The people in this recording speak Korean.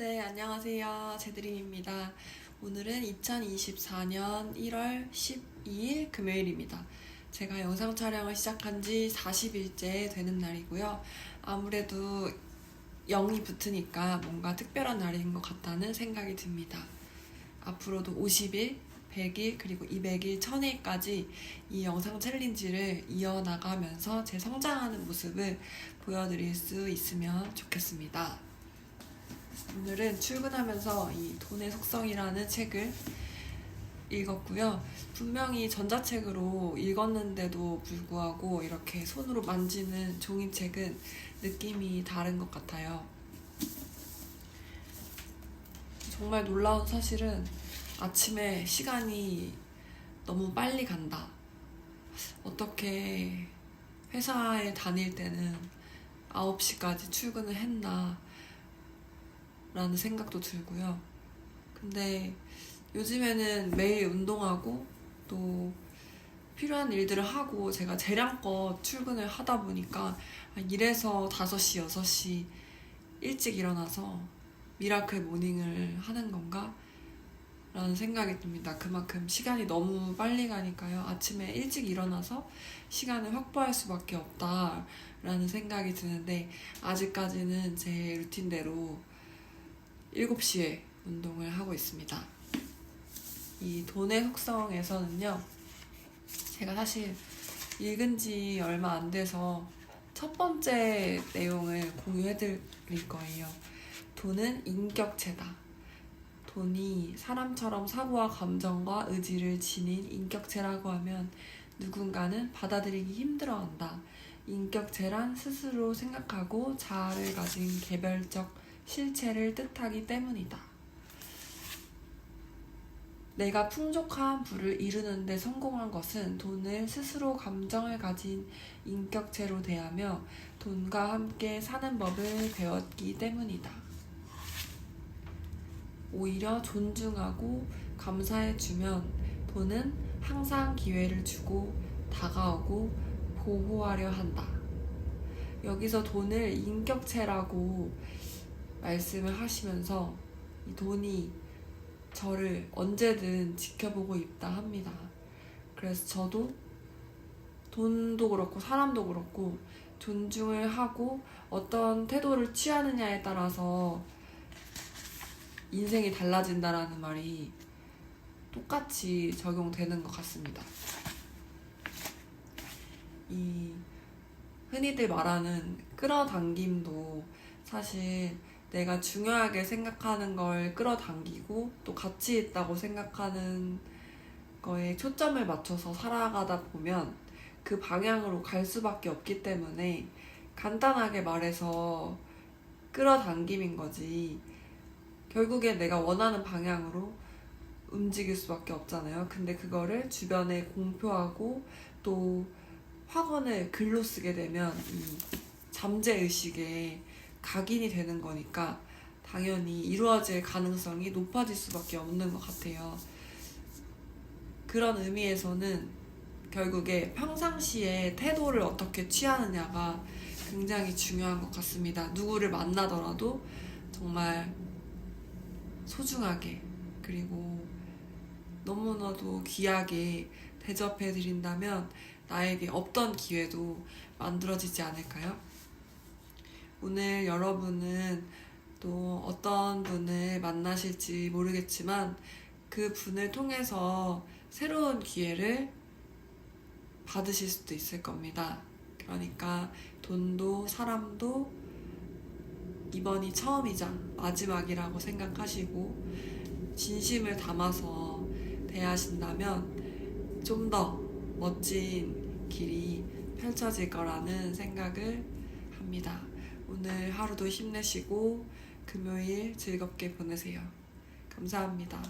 네, 안녕하세요. 제드림입니다. 오늘은 2024년 1월 12일 금요일입니다. 제가 영상 촬영을 시작한 지 40일째 되는 날이고요. 아무래도 0이 붙으니까 뭔가 특별한 날인 것 같다는 생각이 듭니다. 앞으로도 50일, 100일, 그리고 200일, 1000일까지 이 영상 챌린지를 이어나가면서 제 성장하는 모습을 보여드릴 수 있으면 좋겠습니다. 오늘은 출근하면서 이 돈의 속성이라는 책을 읽었고요. 분명히 전자책으로 읽었는데도 불구하고 이렇게 손으로 만지는 종이책은 느낌이 다른 것 같아요. 정말 놀라운 사실은 아침에 시간이 너무 빨리 간다. 어떻게 회사에 다닐 때는 9시까지 출근을 했나. 라는 생각도 들고요. 근데 요즘에는 매일 운동하고 또 필요한 일들을 하고 제가 재량껏 출근을 하다 보니까 이래서 5시, 6시 일찍 일어나서 미라클 모닝을 하는 건가? 라는 생각이 듭니다. 그만큼 시간이 너무 빨리 가니까요. 아침에 일찍 일어나서 시간을 확보할 수밖에 없다라는 생각이 드는데 아직까지는 제 루틴대로 7시에 운동을 하고 있습니다. 이 돈의 속성에서는요, 제가 사실 읽은 지 얼마 안 돼서 첫 번째 내용을 공유해 드릴 거예요. 돈은 인격체다. 돈이 사람처럼 사고와 감정과 의지를 지닌 인격체라고 하면 누군가는 받아들이기 힘들어한다. 인격체란 스스로 생각하고 자아를 가진 개별적 실체를 뜻하기 때문이다. 내가 풍족한 부를 이루는데 성공한 것은 돈을 스스로 감정을 가진 인격체로 대하며 돈과 함께 사는 법을 배웠기 때문이다. 오히려 존중하고 감사해주면 돈은 항상 기회를 주고 다가오고 보호하려 한다. 여기서 돈을 인격체라고 말씀을 하시면서 이 돈이 저를 언제든 지켜보고 있다 합니다. 그래서 저도 돈도 그렇고 사람도 그렇고 존중을 하고 어떤 태도를 취하느냐에 따라서 인생이 달라진다라는 말이 똑같이 적용되는 것 같습니다. 이 흔히들 말하는 끌어당김도 사실 내가 중요하게 생각하는 걸 끌어당기고 또 가치 있다고 생각하는 거에 초점을 맞춰서 살아가다 보면 그 방향으로 갈 수밖에 없기 때문에 간단하게 말해서 끌어당김인 거지. 결국에 내가 원하는 방향으로 움직일 수밖에 없잖아요. 근데 그거를 주변에 공표하고 또 확언을 글로 쓰게 되면 이 잠재 의식에 각인이 되는 거니까 당연히 이루어질 가능성이 높아질 수밖에 없는 것 같아요. 그런 의미에서는 결국에 평상시에 태도를 어떻게 취하느냐가 굉장히 중요한 것 같습니다. 누구를 만나더라도 정말 소중하게 그리고 너무나도 귀하게 대접해 드린다면 나에게 없던 기회도 만들어지지 않을까요? 오늘 여러분은 또 어떤 분을 만나실지 모르겠지만 그 분을 통해서 새로운 기회를 받으실 수도 있을 겁니다. 그러니까 돈도 사람도 이번이 처음이자 마지막이라고 생각하시고 진심을 담아서 대하신다면 좀 더 멋진 길이 펼쳐질 거라는 생각을 합니다. 오늘 하루도 힘내시고 금요일 즐겁게 보내세요. 감사합니다.